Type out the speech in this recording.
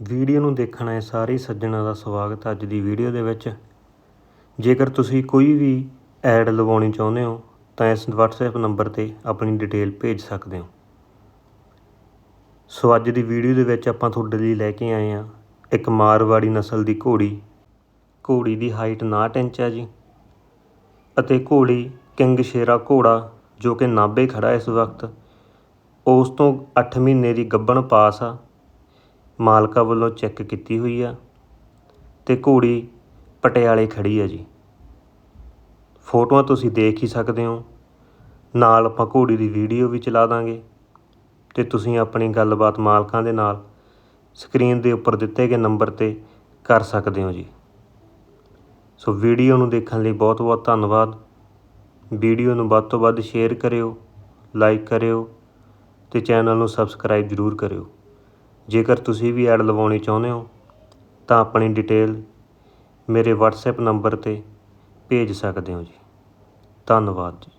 Video ਨੂੰ ਦੇਖਣ ਆਏ ਸਾਰੇ ਸੱਜਣਾਂ ਦਾ ਸਵਾਗਤ ਅੱਜ ਦੀ ਵੀਡੀਓ ਦੇ ਵਿੱਚ। ਜੇਕਰ ਤੁਸੀਂ ਕੋਈ ਵੀ ਐਡ ਲਵਾਉਣੀ ਚਾਹੁੰਦੇ ਹੋ, ਤਾਂ ਇਸ WhatsApp ਨੰਬਰ ਤੇ ਆਪਣੀ ਡਿਟੇਲ ਭੇਜ ਸਕਦੇ ਹੋ। ਸੋ ਅੱਜ ਦੀ ਵੀਡੀਓ ਦੇ ਵਿੱਚ ਆਪਾਂ ਤੁਹਾਡੇ ਲਈ ਲੈ ਕੇ ਆਏ ਹਾਂ ਇੱਕ ਮਾਰਵਾੜੀ ਨਸਲ ਦੀ ਘੋੜੀ। ਘੋੜੀ ਦੀ ਹਾਈਟ 59 ਇੰਚ ਹੈ ਜੀ ਅਤੇ ਘੋੜੀ ਕਿੰਗ ਸ਼ੇਰਾ ਘੋੜਾ ਜੋ ਕਿ ਨਾਭੇ ਖੜਾ ਇਸ ਵਕਤ। ਉਸ ਤੋਂ 8 ਮਹੀਨੇ ਦੀ ਗੱਬਣ ਪਾਸ ਆ। ਮਾਲਕਾਂ ਵੱਲੋਂ ਚੈੱਕ ਕੀਤੀ ਹੋਈ ਆ ਤੇ ਘੋੜੀ ਪਟਿਆਲੇ ਖੜੀ ਆ ਜੀ। ਫੋਟੋਆਂ ਤੁਸੀਂ ਦੇਖ ਹੀ ਸਕਦੇ ਹੋ। ਨਾਲ ਆਪਾਂ ਘੋੜੀ ਦੀ ਵੀਡੀਓ ਵੀ ਚਲਾ ਦਾਂਗੇ ਤੇ ਤੁਸੀਂ ਆਪਣੀ ਗੱਲਬਾਤ ਮਾਲਕਾਂ ਦੇ ਨਾਲ ਸਕਰੀਨ ਦੇ ਉੱਪਰ ਦਿੱਤੇ ਗਏ ਨੰਬਰ ਤੇ ਕਰ ਸਕਦੇ ਹੋ ਜੀ। ਸੋ ਵੀਡੀਓ ਨੂੰ ਦੇਖਣ ਲਈ ਬਹੁਤ ਬਹੁਤ ਧੰਨਵਾਦ। ਵੀਡੀਓ ਨੂੰ ਵੱਧ ਤੋਂ ਵੱਧ ਸ਼ੇਅਰ ਕਰਿਓ, ਲਾਈਕ ਕਰਿਓ ਤੇ ਚੈਨਲ ਨੂੰ ਸਬਸਕ੍ਰਾਈਬ ਜ਼ਰੂਰ ਕਰਿਓ। ਜੇਕਰ ਤੁਸੀਂ ਵੀ ਐਡ ਲਵਾਉਣੀ ਚਾਹੁੰਦੇ ਹੋ, ਤਾਂ ਆਪਣੀ ਡਿਟੇਲ ਮੇਰੇ ਵਟਸਐਪ ਨੰਬਰ ਤੇ ਭੇਜ ਸਕਦੇ ਹੋ ਜੀ। ਧੰਨਵਾਦ ਜੀ।